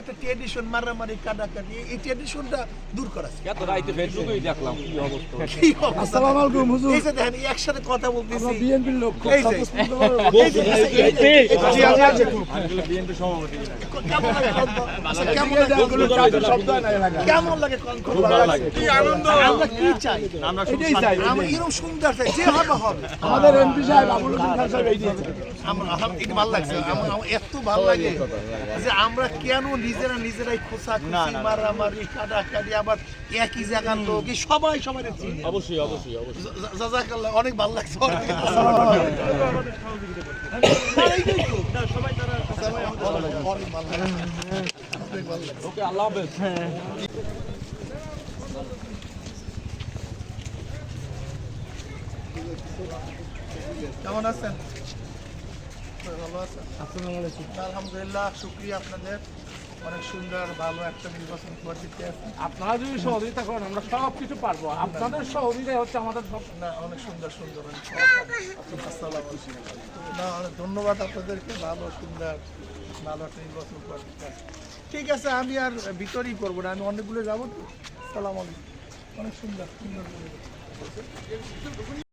একটা ট্রেডিশন মারামারি কাটাকাটি এই ট্রেডিশনটা দূর করা এত রাইতে ফেসবুকেই দেখলাম কি অবস্থা কি অবস্থা? আসসালামু আলাইকুম, হুজুর। এই যে দেখেন একসাথে কথা বলতেছি বিএনপির লোক এই যে, স্বতঃস্ফূর্ত এই যে, এই যে, এই যে, এই যে, জি, জি, জি, জি। বিএনপি সভাপতি কেমন লাগে কোন তো? আচ্ছা, কেমন লাগে? শব্দ না এলাকায়। কেমন লাগে কোন কোন? খুব ভালো লাগে। কি আনন্দ আমরা কি চাই আমরা এটাই চাই, আমরা এরকম সুন্দর চাই যে হবে হবে আমাদের এমপি সাহেব আবুল হোসেন সাহেব এই দিয়েছে আমার আমার এটা ভালো লাগছে আমার আমার এত ভালো লাগে যে আমরা কেন নিজেরা নিজেরাই খোসা খুশি মারামারি কাটাকাটি আবার একই জায়গার লোক এই সবাই সবাই অবশ্যই অবশ্যই অবশ্যই। জাজাকাল্লাহ অনেক ভালো লাগছে অনেক না, এইটাই তো। সবাই অনেক ভালো লাগছে। ওকে আল্লাহ হাফেজ কেমন আছেন? ভালো আছেন? আলহামদুলিল্লাহ শুক্রিয়া আপনাদের। অনেক সুন্দর ভালো একটা নির্বাচন আছে। আপনারা যদি সহযোগিতা করেন আমরা সব কিছু পারব। আপনাদের সহযোগিতা হচ্ছে আমাদের সব না অনেক সুন্দর সুন্দর। না অনেক ধন্যবাদ আপনাদেরকে। ভালো সুন্দর ভালো একটা নির্বাচন আছে। ঠিক আছে আমি আর ভিতরেই করব না আমি অনেকগুলো যাব তো। সালাম আলাইকুম। অনেক সুন্দর সুন্দর।